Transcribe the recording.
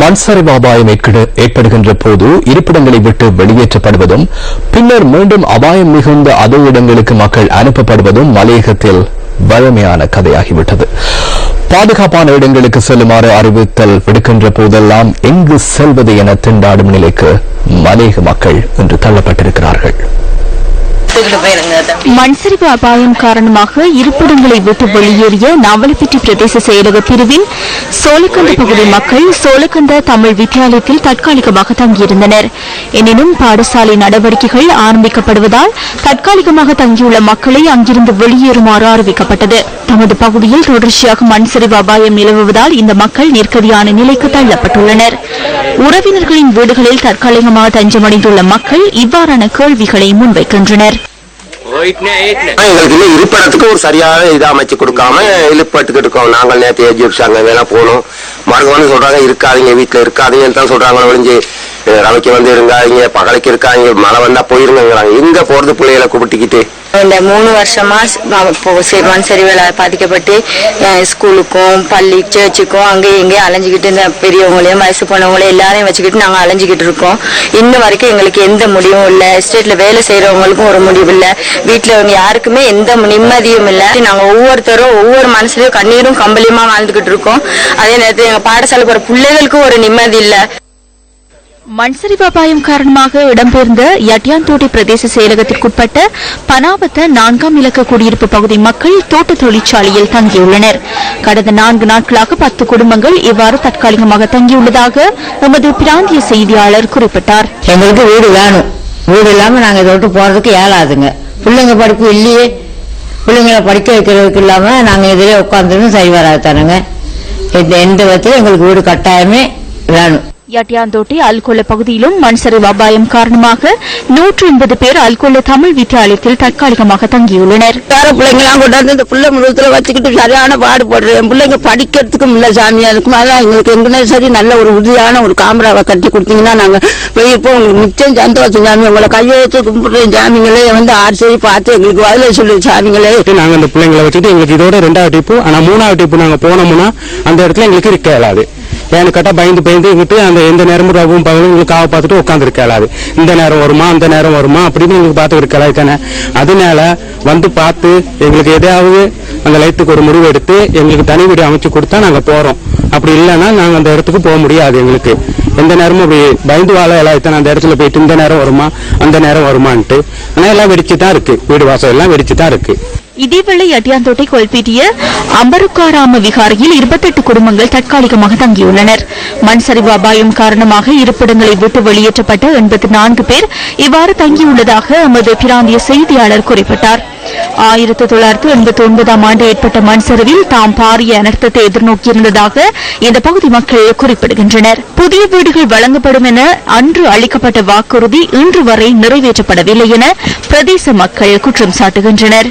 மண்சரிவு அபாயம் ஏற்படுகின்ற போது இருப்பிடங்களை விட்டு வெளியேற்றப்படுவதும் பின்னர் மீண்டும் அபாயம் மிகுந்த அதே இடங்களுக்கு மக்கள் அனுப்பப்படுவதும் மலையகத்தில் வழமையான கதையாகிவிட்டது. பாதுகாப்பான இடங்களுக்கு செல்லுமாறு அறிவித்தல் விடுக்கின்ற போதெல்லாம் எங்கு செல்வது என திண்டாடும் நிலைக்கு மலேக மக்கள் இன்று தள்ளப்பட்டிருக்கிறார்கள். மண்சரிவு அபாயம் காரணமாக இருப்பிடங்களை விட்டு வெளியேறிய நாவலப்பிட்டி பிரதேச செயலக பிரிவின் சோலக்கந்த பகுதி மக்கள் சோலக்கந்த தமிழ் வித்தியாலயத்தில் தற்காலிகமாக தங்கியிருந்தனர். எனினும் பாடசாலை நடவடிக்கைகள் ஆரம்பிக்கப்படுவதால் தற்காலிகமாக தங்கியுள்ள மக்களை அங்கிருந்து வெளியேறுமாறு அறிவிக்கப்பட்டது. தமது பகுதியில் தொடர்ச்சியாக மண்சரிவு அபாயம் நிலவுவதால் இந்த மக்கள் நெருக்கடியான நிலைக்கு தள்ளப்பட்டுள்ளனர். உறவினர்களின் வீடுகளில் தற்காலிகமாக தஞ்சமடைந்துள்ள மக்கள் இவ்வாறான கேள்விகளை முன்வைக்கின்றனர். எங்களுக்கு இன்னும் இருப்பிடத்துக்கு ஒரு சரியான இதை அமைச்சு கொடுக்காம இழுப்பட்டுக்கிட்டு இருக்கோம். நாங்கள் நேற்று ஏஜி அங்கே வேணா போகணும் மறுக்கவனு சொல்றாங்க இருக்காதீங்க வீட்டுல இருக்காதீங்கன்னு தான் சொல்றாங்க ஒழிஞ்சு ரவைக்கு வந்து இருங்காதீங்க பகலைக்கு இருக்காங்க மழை வந்தா போயிருங்கிறாங்க எங்க போறது பிள்ளைகளை கூப்பிட்டுக்கிட்டு? இந்த மூணு வருஷமா மண் சரிவில் பாதிக்கப்பட்டு ஸ்கூலுக்கும் பள்ளி சர்ச்சுக்கும் அங்கேயும் இங்கேயும் அலைஞ்சிக்கிட்டு இந்த பெரியவங்களையும் வயசு போனவங்களையும் எல்லாரையும் வச்சுக்கிட்டு நாங்கள் அலைஞ்சிக்கிட்டு இருக்கோம். இன்ன வரைக்கும் எங்களுக்கு எந்த முடிவும் இல்லை. எஸ்டேட்ல வேலை செய்யறவங்களுக்கும் ஒரு முடிவு இல்லை. வீட்டில் இவங்க யாருக்குமே எந்த நிம்மதியும் இல்லை. நாங்கள் ஒவ்வொருத்தரும் ஒவ்வொரு மனசுலயும் கண்ணீரும் கம்பளியுமா வாழ்ந்துகிட்டு இருக்கோம். அதே நேரத்தில் எங்க பாடசாலை போற பிள்ளைகளுக்கும் ஒரு நிம்மதி இல்லை. மண்சரிவு அபாயம் காரணமாக இடம்பெயர்ந்த யட்டியாந்தோட்டை பிரதேச செயலகத்திற்குட்பட்ட பனாவத்த நான்காம் இலக்க குடியிருப்பு பகுதி மக்கள் தோட்ட தொழிற்சாலையில் தங்கியுள்ளனர். கடந்த நான்கு நாட்களாக பத்து குடும்பங்கள் இவ்வாறு தற்காலிகமாக தங்கியுள்ளதாக எமது பிராந்திய செய்தியாளர் குறிப்பிட்டார். எங்களுக்கு வீடு வேணும். வீடு இல்லாம நாங்க தொட்டு போறதுக்கு இயலாதுங்க. பிள்ளைங்க படிப்பு இல்லையே. பிள்ளைங்களை படிக்க வைக்கிறதுக்கு இல்லாம நாங்க இதிலே உட்காந்துருந்து சரி வராது தானுங்க. இந்த எந்த விதத்திலும் எங்களுக்கு வீடு கட்டாயமே வேணும். யட்டியாந்தோட்டை அல்கொல்ல பகுதியிலும் மண்சரிவு அபாயம் காரணமாக நூற்று எண்பது பேர் அல்கொல்ல தமிழ் வித்தியாலயத்தில் தற்காலிகமாக தங்கியுள்ளனர். வேற பிள்ளைங்களாம் கொண்டாந்து இந்த பிள்ளை முழுத்துல வச்சுக்கிட்டு சரியான பாடுபடுறேன் என் பிள்ளைங்க படிக்கிறதுக்கும் இல்ல சாமி அதுக்கு மேல எங்களுக்கு எங்கன்னா சரி நல்ல ஒரு உறுதியான ஒரு காமராவை கட்டி கொடுத்தீங்கன்னா நாங்க போயிருப்போம் உங்களுக்கு நிச்சயம் சந்தோஷம் சாமி. உங்களை கையெழுத்து கும்பிடுறேன் சாமிங்களே வந்து ஆறு சரி பார்த்து எங்களுக்கு பதில சொல்லு சாமிங்களே. நாங்க அந்த பிள்ளைங்களை வச்சுட்டு எங்களுக்கு இதோட ரெண்டாவது டிப்பு ஆனா மூணாவது டிப்பு நாங்க போனோம்னா அந்த இடத்துல எங்களுக்கு இருக்க இயலாது. ஏன்னு கேட்டா பயந்து பயந்துக்கிட்டு அந்த எந்த நேரமும் ரவும் பகலும் உங்களுக்கு காவ பார்த்துட்டு உட்காந்து இருக்க இந்த நேரம் வருமா அந்த நேரம் வருமா அப்படின்னு எங்களுக்கு பார்த்து இருக்க தானே. அதனால வந்து பார்த்து எங்களுக்கு எதையாவது அந்த லைட்டுக்கு ஒரு முடிவு எடுத்து எங்களுக்கு தனி வீடு அமைச்சு கொடுத்தா நாங்க போறோம். அப்படி இல்லைன்னா நாங்க அந்த இடத்துக்கு போக முடியாது எங்களுக்கு. எந்த நேரமும் அப்படி பயந்து வாழ இத்தனை அந்த இடத்துல போயிட்டு இந்த நேரம் வருமா அந்த நேரம் வருமான்ட்டு. ஆனா எல்லாம் வெடிச்சு தான் இருக்கு. வீடு வாசல் எல்லாம் வெடிச்சு தான் இருக்கு. இதேவேளை அட்டியாந்தோட்டை கொல்பீட்டிய அம்பருக்காராம விகாரையில் இருபத்தெட்டு குடும்பங்கள் தற்காலிகமாக தங்கியுள்ளனர். மண் சரிவு அபாயம் காரணமாக இருப்பிடங்களை விட்டு வெளியேற்றப்பட்ட எண்பத்தி நான்கு பேர் இவ்வாறு தங்கியுள்ளதாக எமது பிராந்திய செய்தியாளர் குறிப்பிட்டார். ஆயிரத்தி தொள்ளாயிரத்தி எண்பத்தி ஒன்பதாம் ஆண்டு ஏற்பட்ட மண் சரிவில் தாம் பாரிய அனர்த்தத்தை எதிர்நோக்கியிருந்ததாக இந்த பகுதி மக்கள் குறிப்பிடுகின்றனர். புதிய வீடுகள் வழங்கப்படும் என அன்று அளிக்கப்பட்ட வாக்குறுதி இன்று வரை நிறைவேற்றப்படவில்லை என பிரதேச மக்கள் குற்றம் சாட்டுகின்றனர்.